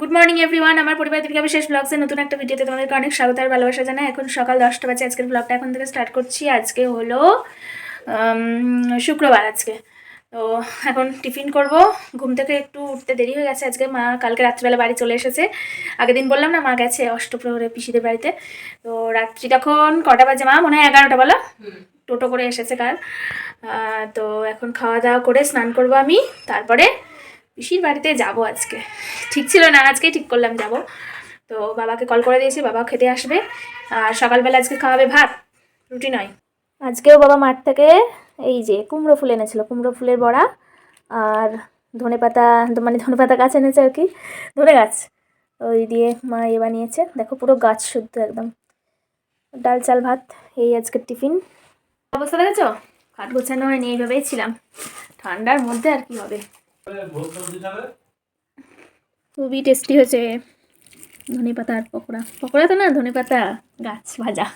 Good morning everyone আমার পরিবার থেকে বিশেষ ব্লগসে নতুন একটা ভিডিওতে তোমাদেরকে অনেক স্বাগত আর ভালোবাসা জানাই। এখন সকাল দশটা বাজে, আজকের ব্লগটা এখন থেকে স্টার্ট করছি। আজকে হলো শুক্রবার আজকে। তো এখন টিফিন করব। ঘুম থেকে একটু উঠতে দেরি হয়ে গেছে আজকে। মা কালকে রাত্রিবেলা বাড়ি চলে এসেছে। আগের দিন বললাম না, মা গেছে অষ্টপ্রহরে পিসিদের বাড়িতে। তো রাত্রি তখন কটা বাজে মা? মনে হয় এগারোটা বলো। টোটো করে এসেছে কাল তো এখন খাওয়া দাওয়া করে স্নান করব আমি। তারপরে পিসির বাড়িতে যাব আজকে। ঠিক ছিল না আজকেই ঠিক করলাম যাব। তো বাবাকে কল করে দিয়েছি বাবা খেতে আসবে। আর সকালবেলা আজকে খাওয়াবে ভাত, রুটি নয়। আজকেও বাবা মাঠ থেকে এই যে কুমড়ো ফুল এনেছিল, কুমড়ো ফুলের বড়া আর ধনে পাতা মানে ধনে পাতা গাছ এনেছে আর কি, ধনে গাছ। ওই দিয়ে মা এ বানিয়েছে। দেখো পুরো গাছ শুদ্ধ একদম। ডাল, চাল, ভাত, এই আজকের টিফিন। অবস্থা দেখেছ? খাট গোছানো হয়নি এইভাবেই ছিলাম। ঠান্ডার মধ্যে আর কি হবে? খুবই টেস্টি হয়েছে ধনে পাতার পকোড়া। পকোড়া তো না ধনে পাতা গাছ ভাজা।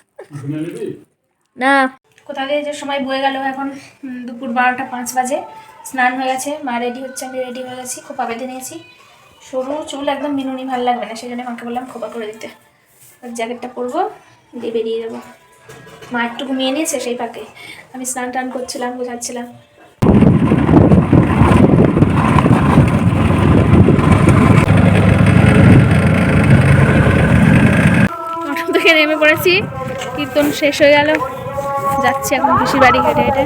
না। কোথাও দিয়ে যে সময় বয়ে গেল এখন দুপুর বারোটা পাঁচ বাজে। স্নান হয়ে গেছে মা রেডি হচ্ছে আমি রেডি হয়ে গেছি খোপা বেঁধে নিয়েছি। সরু চুল একদম মিনুনি ভালো লাগবে না সেই জন্য মাকে বললাম খোপা করে দিতে। আর জ্যাকেটটা পরবো দিয়ে বেরিয়ে যাব। মা একটু ঘুমিয়ে নিয়েছে সেই পাকে আমি স্নান টান করছিলাম বোঝাচ্ছিলাম থেকে নেমে পড়েছি। কীর্তন শেষ হয়ে গেল। যাচ্ছি এখন পিসির বাড়ি হেঁটে হেঁটে।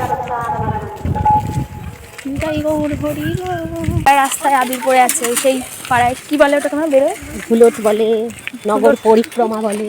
রাস্তায় আবির পড়ে আছে সেই পাড়ায়। কি বলে ওটা তোমার? বেরোয়? হুলট বলে নগর পরিক্রমা বলে।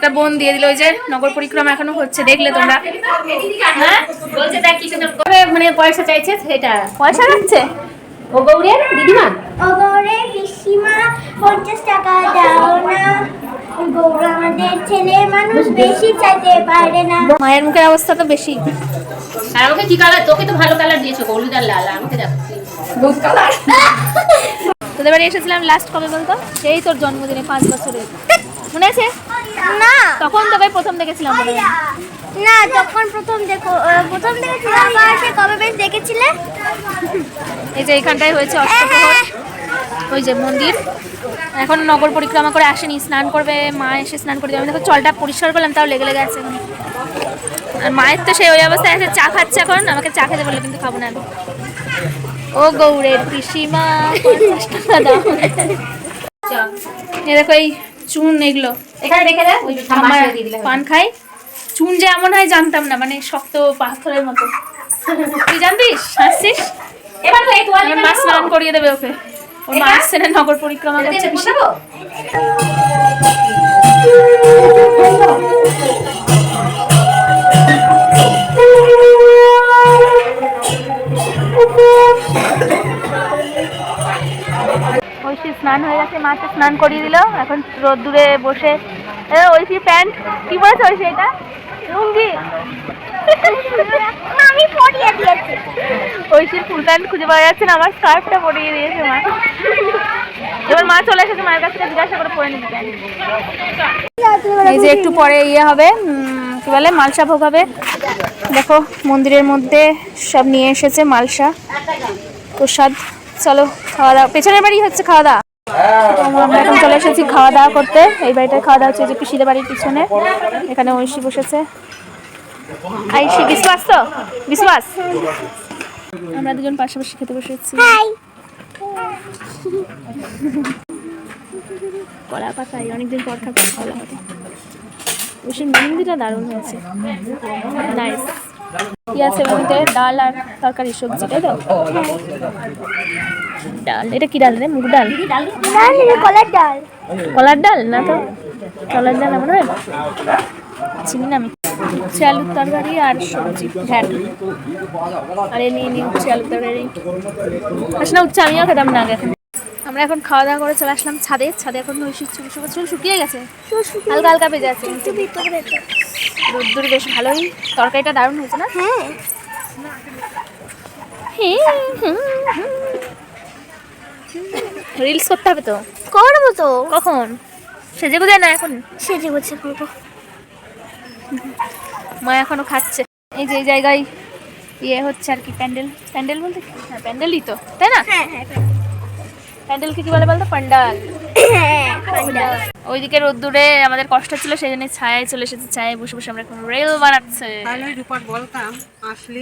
একটা বোন দিয়ে দিল ওই যে নগর পরিক্রমা এখনও হচ্ছে দেখলে তোমরা। হ্যাঁ? মানে পয়সা চাইছে সেটা পয়সা যাচ্ছে ও গৌরের দিদিমা? ওগরে পিসিমা পঞ্চাশ টাকা দাও না। আমাদের ছেলে মানুষ বেশি চাইতে পারে না। মায়ের মুখের অবস্থা তো বেশি। আর আমাকে কি কালার তোকে তো ভালো কালার দিয়েছ হলুদ আর লাল আমাকে দেখো। তোদের বাড়ি এসেছিলাম লাস্ট কবে বলতো? সেই তোর জন্মদিনে পাঁচ বছরে মনে আছে না। তখন তোকে প্রথম দেখেছিলাম মনে না তখন প্রথম দেখো প্রথম দেখেছিলাম সে কবে বেশ দেখেছিলে? এই যে এখানটায় হয়েছে অষ্টপ্রহর। ওই যে মন্দির। এখন নগর পরিক্রমা করে আসেনি স্নান করবে মা এসে স্নান করে আমি দেখো জলটা পরিষ্কার করলাম তাও লেগে লেগে আছে এখন আর মায়ের তো সেই ওই অবস্থায় আছে চা খাচ্ছে এখন আমাকে চা খেতে বলল কিন্তু খাব না আমি। ও গৌরের পিসিমা পঞ্চাশ টাকা দাও দেখো এই চুন এগুলো। এখানে রেখে দে ওই পান খাই? চুন যে এমন হয় জানতাম না মানে শক্ত পাথরের মতো। তুই জানতিস? হাসছিস? এবার তো এই তোয়ালে আমার মা স্নান করিয়ে দেবে ওকে। ওর মা আসছে না নগর পরিক্রমা করছে। পিসি। ঐশী স্নান হয়ে গেছে মাকে স্নান করিয়ে দিল। এখন রোদ্দুরে বসে। ঐশী প্যান্ট কি বলেছে ঐশী এটা? লুঙ্গি। আমি দিয়েছি। ঐশীর ফুল প্যান্ট খুঁজে পাওয়া যাচ্ছে না আমার স্কার্ফটা পরিয়ে দিয়েছে মা। এবার মা চলে এসেছে মায়ের কাছ থেকে জিজ্ঞাসা করে পরে নিতে এই যে একটু পরে ইয়ে হবে কি বলে মালসা ভোগ হবে। দেখো মন্দিরের মধ্যে সব নিয়ে এসেছে মালসা। প্রসাদ। চলো খাওয়া দাওয়া। পেছনের বাড়ি হচ্ছে খাওয়া দাওয়া। আমরা এখন চলে এসেছি খাওয়া দাওয়া করতে। এই বাড়িটায় খাওয়া দাওয়া হচ্ছে যে পিসিদের বাড়ির পিছনে। এখানে ঐশী বসেছে। আইসি বিশ্বাস তো? বিশ্বাস আমরা দুজন পাশাপাশি খেতে বসেছি। কলা পাতায় অনেকদিন পর খাচ্ছি কলা পাতা ওষুধ মেহেন্দিটা দারুণ হয়েছে। নাইস আছে বলতে ডাল আর তরকারি সবজি তাই তো? ডাল এটা কি ডাল রে? মুগ ডাল? কলার ডাল। কলার ডাল? না তো কলার ডাল আমার চিনি না আমি। উচ্ছে আলুর তরকারি আর সবজি ঘ্যাট। আর এ নিয়ে উচ্ছে আলুর তরকারি। আসলে উচ্ছে আমিও খেতাম না আগে। এখন আমরা এখন খাওয়া দাওয়া করে চলে আসলাম ছাদে। ছাদে এখন চুল শুকিয়ে গেছে। হালকা হালকা পেয়ে যাচ্ছে। রোদ্দুর বেশ ভালোই। তরকারিটা দারুণ হয়েছে না? হ্যাঁ। রিলস করতে হবে তো? করব তো। কখন? সেজে গুজে না এখন? সেজে গুছে করব। মা এখনও খাচ্ছে। এই যে এই জায়গায় ইয়ে হচ্ছে আর কি প্যান্ডেল। প্যান্ডেল বলতে কি? হ্যাঁ প্যান্ডেলই তো তাই না? হ্যাঁ হ্যাঁ প্যান্ডেলকে কি বলে বলতো? পান্ডাল। হ্যাঁ পান্ডাল। ওইদিকে রোদ্দুরে আমাদের কষ্ট ছিল সেই জন্য ছায়ায় চলে এসেছে ছায়ায় বসে বসে আমরা এখন রেল বানাচ্ছে। তাহলে বলতাম আসলে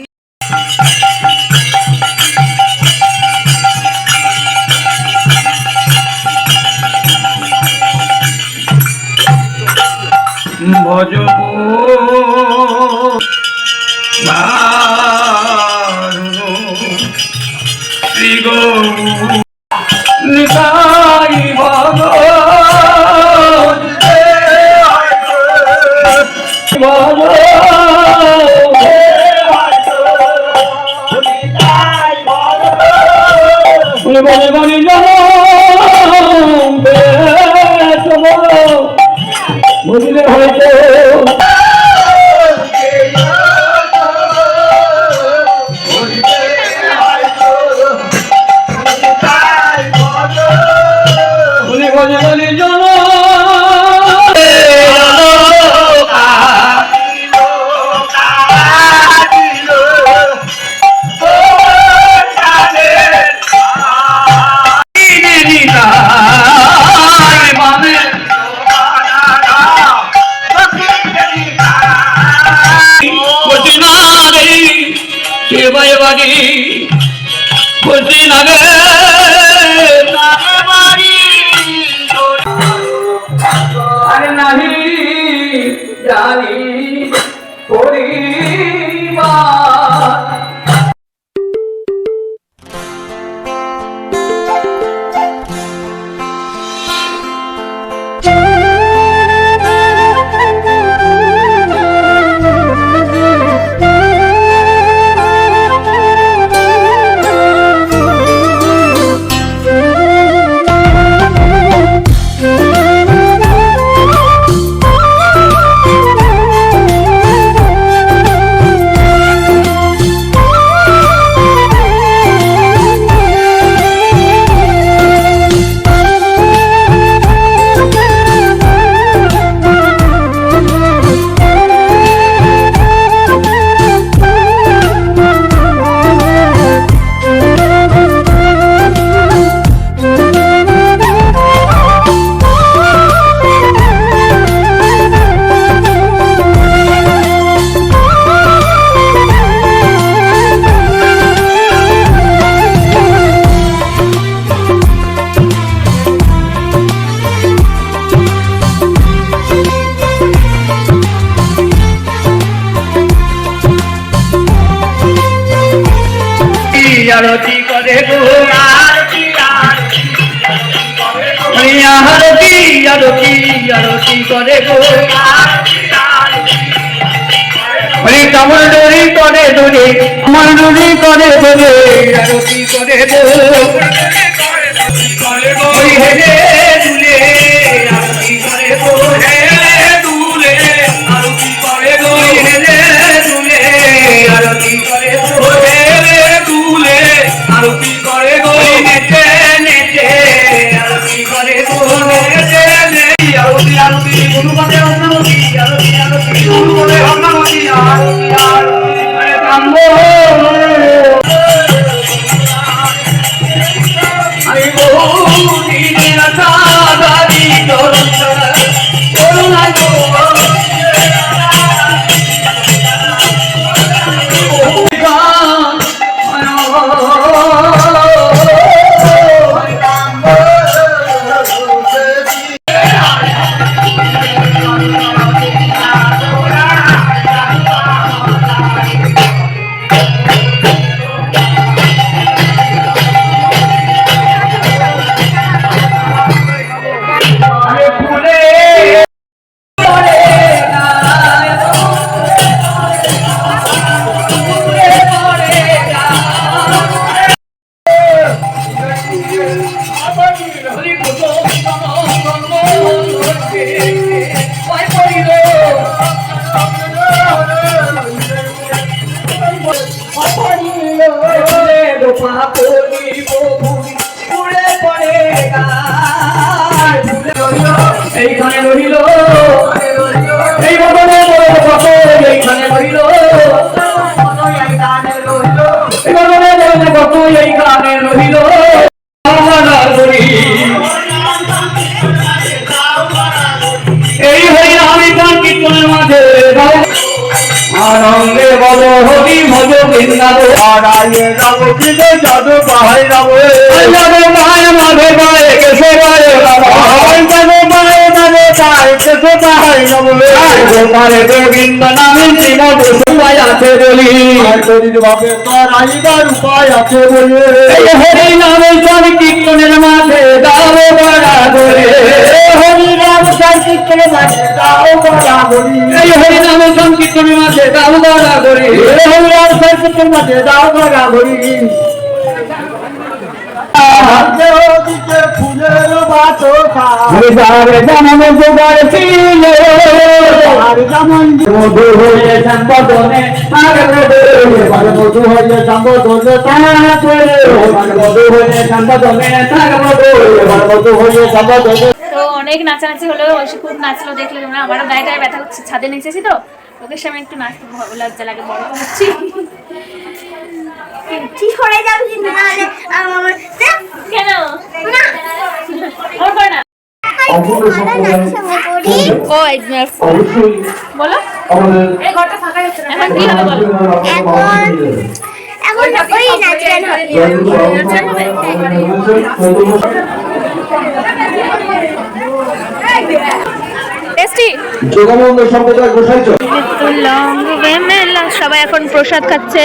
ভজব শ্রী গৌ আরতি আরতি করে গো? হরি কামল ডরি করে ডরে কামল ডরি করে ডরে আরতি করে গো? হরি হেলে এইখানে রহিল এই কত এইখানে রহিল এই কত এইখানে রহিল এই হই আমি কীর্তনের মাঝে আনন্দে বল হরি ভজ বৃন্দাব আড়াইয়ে যাব কৃষ্ণ যাদু পাহাই মাধে পায়ে কেশে গোপালে গোবিন্দ নামে শ্রীমদ উপায় আছে বলি। তার আইবার উপায় আছে বলে। হরি নামে স্বামী কীর্তনের মাঝে দাও বড়া করে হরি নাম সংকীর্তনের মাঝে দাও বড়া বলি। এই হরি নাম সংকীর্তনের মাঝে দাও বড়া করে হরি নাম সংকীর্তনের মাঝে দাও বড়া বলি। তো অনেক নাচানাচি হলো ঐশী খুব নাচলো, দেখলে তোমরা। আমারও গায়ে গায়ে ব্যথা হচ্ছে, ছাদে নেচেছি তো। লোকের সামনে একটু নাচতে লজ্জা লাগে বড় হচ্ছি। ঠিক করে যাবে কিন্তু আমার কেন? না। ওর করে না। ও অবশ্যই। বলো। আমাদের এই ঘরটা ফাঁকা যাচ্ছে না। এখন কি হবে বলো? এখন এখন ওই নাচ গান হবে টেস্টি? যোগানন্দ সম্প্রদায় গোসাইছ সবাই এখন প্রসাদ খাচ্ছে।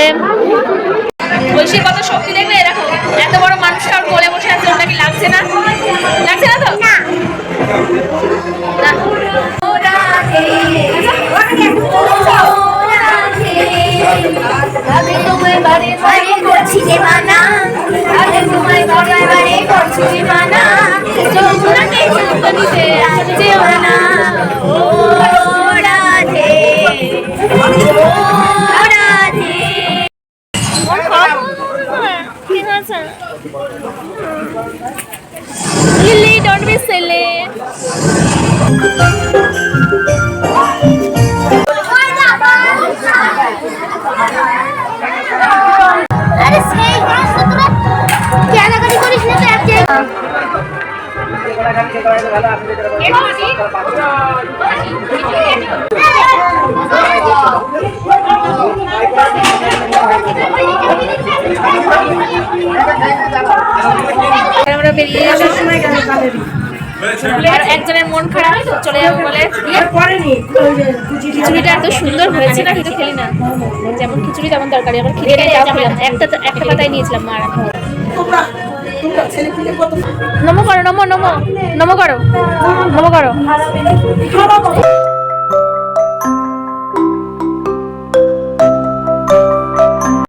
ঐশীর কত শক্তি দেখবে এরকম এত বড় মানুষটা ওর কোলে বসে আছে ওটা কি লাগছে না? লাগছে না তো? না। তোমায় বারে বারে করছি যে মানা। আগে তোমায় বারে বারে করছি যে যমুনাকে দিতে আসছে ও Lily, don't be silly. বেরিয়ে যাওয়ার আর একজনের মন খারাপ চলে যাব বলে। খিচুড়িটা এত সুন্দর হয়েছে না কিন্তু খেলি না। যেমন খিচুড়ি তেমন তরকারি। আমার খিচুড়ি একটা একটা পাতায় নিয়েছিলাম মা আর নমো করো নমো নমো। নমো করো। নমো করো।